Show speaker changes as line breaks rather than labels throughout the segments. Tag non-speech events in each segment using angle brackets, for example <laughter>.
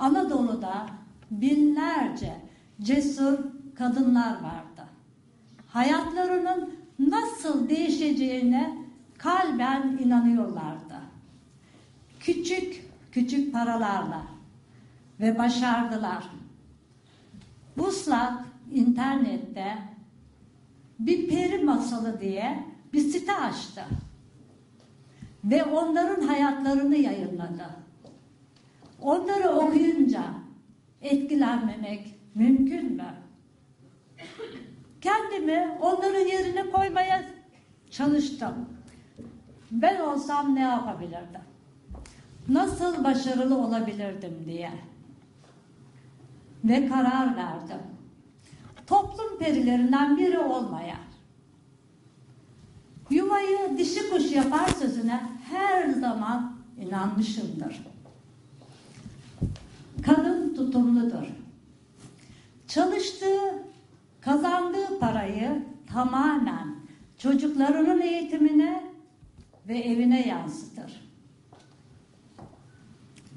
Anadolu'da binlerce cesur kadınlar vardı. Hayatlarının nasıl değişeceğine kalben inanıyorlardı. Küçük küçük paralarla ve başardılar. Buslak internette bir peri masalı diye bir site açtı. Ve onların hayatlarını yayınladı. Onları okuyunca etkilenmemek mümkün mü? Kendimi onların yerine koymaya çalıştım. Ben olsam ne yapabilirdim? Nasıl başarılı olabilirdim diye. Ve karar verdim. Toplum perilerinden biri olmaya. Yuvayı dişi kuş yapar sözüne her zaman inanmışımdır. Kadın tutumludur. Çalıştığı, kazandığı parayı tamamen çocuklarının eğitimine ve evine yansıtır.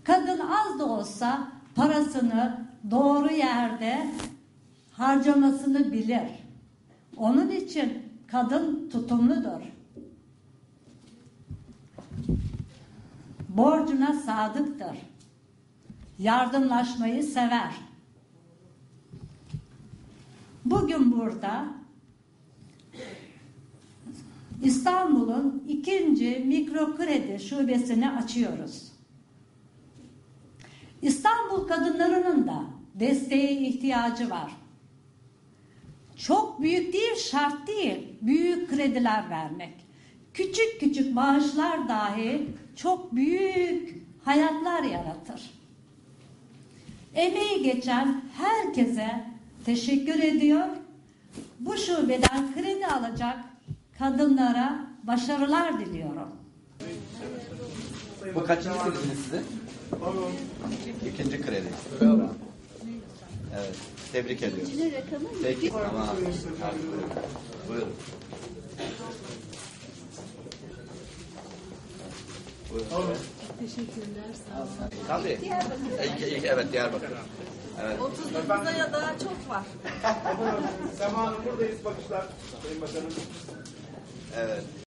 Kadın az da olsa parasını doğru yerde harcamasını bilir. Onun için kadın tutumludur. Borcuna sadıktır. Yardımlaşmayı sever. Bugün burada İstanbul'un ikinci mikro kredi şubesini açıyoruz. İstanbul kadınlarının da desteğe ihtiyacı var. Çok büyük değil, şart değil. Büyük krediler vermek. Küçük küçük bağışlar dahi çok büyük hayatlar yaratır. Emeği geçen herkese teşekkür ediyor. Bu şubeden kredi alacak kadınlara başarılar diliyorum.
Bu kaçıncı krediniz sizin? İkinci kredi. Evet. Tebrik ediyorum. Peki. Tamam. Buyurun. Buyurun.
Teşekkürler, sağ olun.
Tabii. İlk, ilk, evet Diyarbakır. Evet.
39'a ya daha çok var. <laughs>
Sema Hanım buradayız bakışlar. Sayın Bakanım.
Evet.